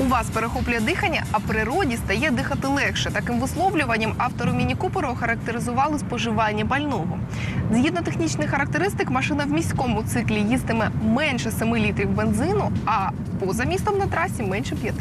У вас перехоплює дихання, а природі стає дихати легше. Таким висловлюванням автору Міні Купера охарактеризували споживання пального. Згідно технічних характеристик, машина в міському циклі їстиме менше 7 літрів бензину, а поза містом на трасі менше 5.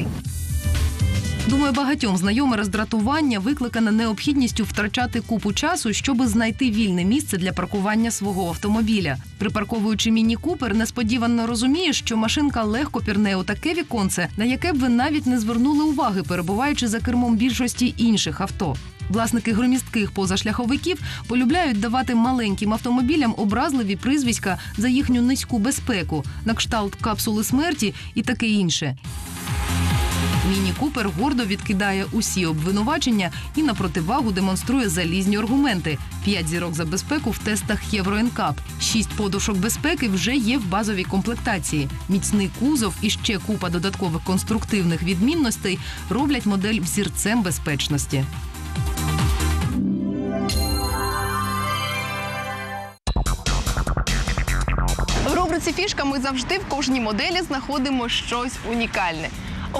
Думаю, багатьом знайоме роздратування викликане необхідністю втрачати купу часу, щоби знайти вільне місце для паркування свого автомобіля. Припарковуючи міні купер, несподівано розумієш, що машинка легко пірне у таке віконце, на яке б ви навіть не звернули уваги, перебуваючи за кермом більшості інших авто. Власники громістких позашляховиків полюбляють давати маленьким автомобілям образливі прізвиська за їхню низьку безпеку, на кшталт капсули смерті і таке інше. Міні Купер гордо відкидає усі обвинувачення і на противагу демонструє залізні аргументи: п'ять зірок за безпеку в тестах Євро НКАП, шість подушок безпеки вже є в базовій комплектації. Міцний кузов і ще купа додаткових конструктивних відмінностей роблять модель взірцем безпечності. В рубриці фішка ми завжди в кожній моделі знаходимо щось унікальне.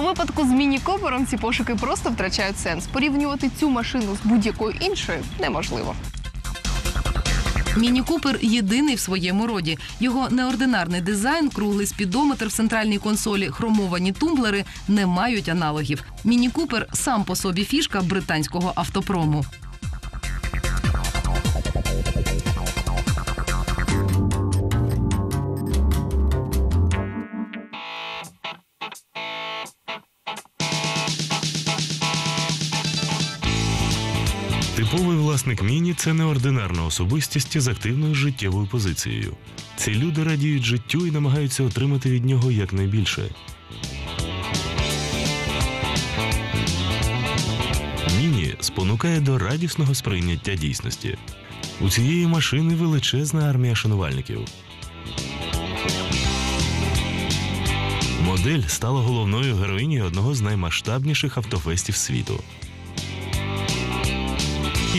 У випадку з міні-копером ці пошуки просто втрачають сенс. Порівнювати цю машину з будь-якою іншою неможливо. Міні Купер єдиний в своєму роді. Його неординарний дизайн, круглий спідометр в центральній консолі, хромовані тумблери не мають аналогів. Міні Купер сам по собі фішка британського автопрому. Типовий власник міні це неординарна особистість з активною життєвою позицією. Ці люди радіють життю і намагаються отримати від нього якнайбільше. Міні спонукає до радісного сприйняття дійсності. У цієї машини величезна армія шанувальників. Модель стала головною героїнею одного з наймасштабніших автофестів світу.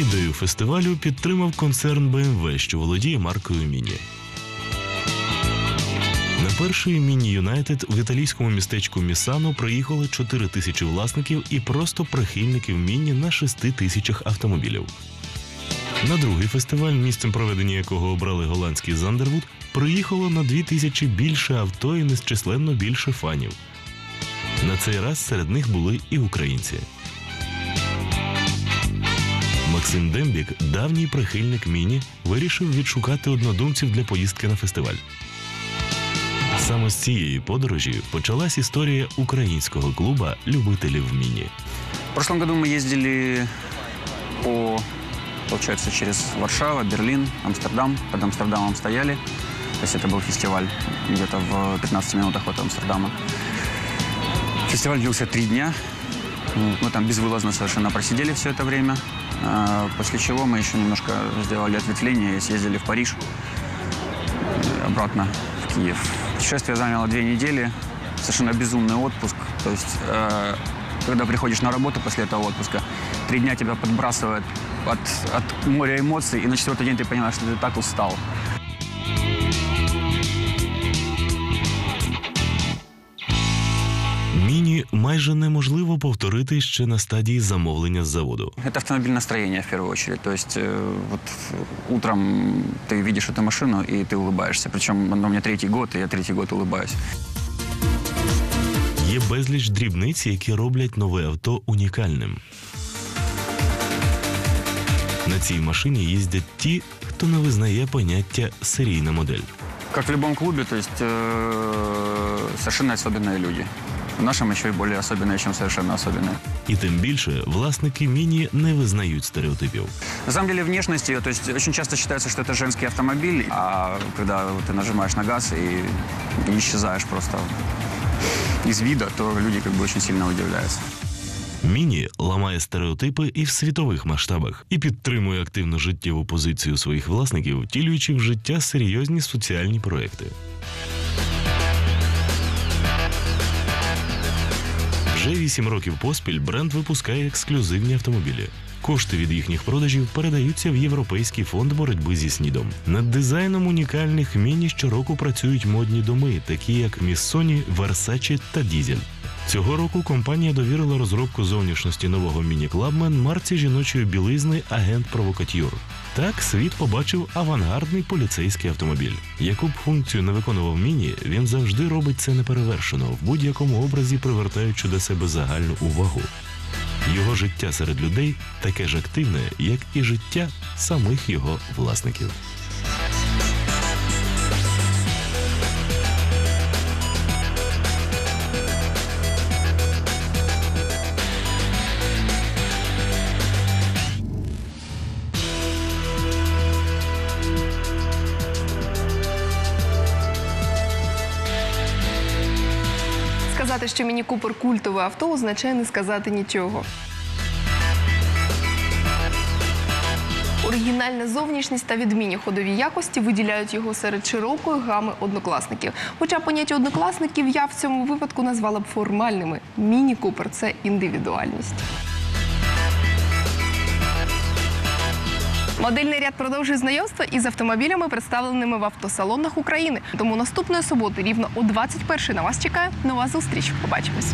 Ідею фестивалю підтримав концерн BMW, що володіє маркою Міні. На перший Міні Юнайтед в італійському містечку Місано приїхало 4 тисячі власників і просто прихильників Міні на 6 тисячах автомобілів. На другий фестиваль, місцем проведення якого обрали голландський Зандервуд, приїхало на 2 тисячі більше авто і незчисленно більше фанів. На цей раз серед них були і українці. Максим Дембік, давній прихильник міні, вирішив відшукати однодумців для поїздки на фестиваль. Саме з цієї подорожі почалась історія українського клуба любителів міні. В прошлом году мы ездили по, получается, через Варшава, Берлин, Амстердам. Под Амстердамом стояли. То есть это был фестиваль где-то в 15 минутах от Амстердама. Фестиваль длился три дня. Мы там безвылазно совершенно просидели все это время. А, После чего мы еще немножко сделали ответвление и съездили в Париж, и обратно в Киев. Путешествие заняло две недели. Совершенно безумный отпуск. То есть, э, когда приходишь на работу после этого отпуска, три дня тебя подбрасывает от, от моря эмоций, и на четвертый день ты понимаешь, что ты так устал. Міні майже неможливо повторити ще на стадії замовлення з заводу. Это автомобиль настроения в первую очередь. То есть э, вот э, утром ты видишь эту машину и ты улыбаешься. Причем она у меня третий год, и я третий год улыбаюсь. Є безліч дрібниць, які роблять нове авто унікальним. На цій машині їздять ті, хто не визнає поняття серійна модель. Как в любом клубе, то есть э, совершенно особенные люди. В нашем еще и более особенные, чем совершенно особенные. І тим більше власники міні не визнають стереотипів. На самом деле внешность ее, то есть очень часто считается, что это женский автомобиль, а когда ты нажимаешь на газ и, и исчезаешь просто из вида, то люди как бы очень сильно удивляются. Міні ламає стереотипи і в світових масштабах і підтримує активну життєву позицію своїх власників, втілюючи в життя серйозні соціальні проекти. Вже вісім років поспіль бренд випускає ексклюзивні автомобілі. Кошти від їхніх продажів передаються в Європейський фонд боротьби зі снідом. Над дизайном унікальних міні щороку працюють модні доми, такі як Міссоні, Версачі та Дізель. Цього року компанія довірила розробку зовнішності нового міні-клабмен марці жіночої білизни Агент Провокатюр. Так світ побачив авангардний поліцейський автомобіль. Яку б функцію не виконував міні, він завжди робить це неперевершено, в будь-якому образі привертаючи до себе загальну увагу. Його життя серед людей таке ж активне, як і життя самих його власників. Сказати, що Міні Купер культове авто, означає не сказати нічого. Оригінальна зовнішність та відмінні ходові якості виділяють його серед широкої гами однокласників. Хоча поняття однокласників я в цьому випадку назвала б формальними. Міні Купер це індивідуальність. Модельний ряд продовжує знайомство із автомобілями, представленими в автосалонах України. Тому наступної суботи, рівно о 21 на вас чекає нова зустріч. Побачимось.